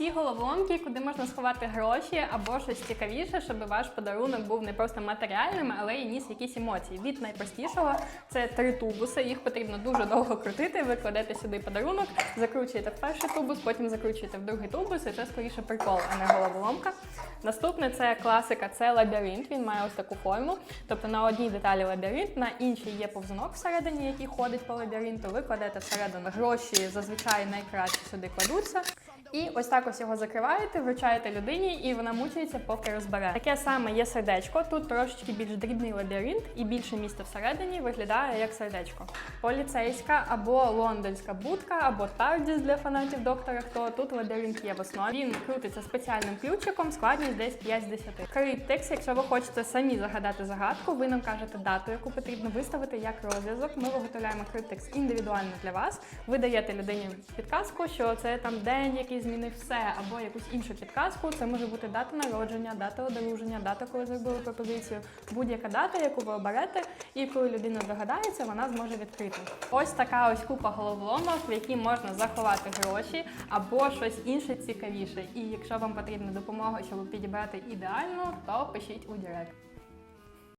Всі головоломки, куди можна сховати гроші або щось цікавіше, щоб ваш подарунок був не просто матеріальним, але й ніс якісь емоції. Від найпростішого це три тубуси. Їх потрібно дуже довго крутити. Ви кладете сюди подарунок, закручуєте в перший тубус, потім закручуєте в другий тубус, і це скоріше прикол, а не головоломка. Наступне це класика, це лабіринт. Він має ось таку форму. Тобто на одній деталі лабіринт, на іншій є повзунок всередині, який ходить по лабіринту. Ви кладете всередину гроші, зазвичай найкраще сюди кладуться. І ось так ось його закриваєте, вручаєте людині, і вона мучається, поки розбере. Таке саме є сердечко. Тут трошечки більш дрібний лабіринт і більше місця всередині виглядає як сердечко. Поліцейська або лондонська будка, або тардіс для фанатів доктора. Хто тут лабіринт є в основі. Він крутиться спеціальним ключиком, складність десь 5 з 10. Криптекс, якщо ви хочете самі загадати загадку, ви нам кажете дату, яку потрібно виставити як розв'язок. Ми виготовляємо криптекс індивідуально для вас. Ви даєте людині підказку, що це там день, який змінив все, або якусь іншу підказку. Це може бути дата народження, дата одруження, дата, коли зробили пропозицію, будь-яка дата, яку ви оберете, і коли людина догадається, вона зможе відкрити. Ось така ось купа головоломок, в які можна заховати гроші або щось інше цікавіше. І якщо вам потрібна допомога, щоб підібрати ідеально, то пишіть у Директ.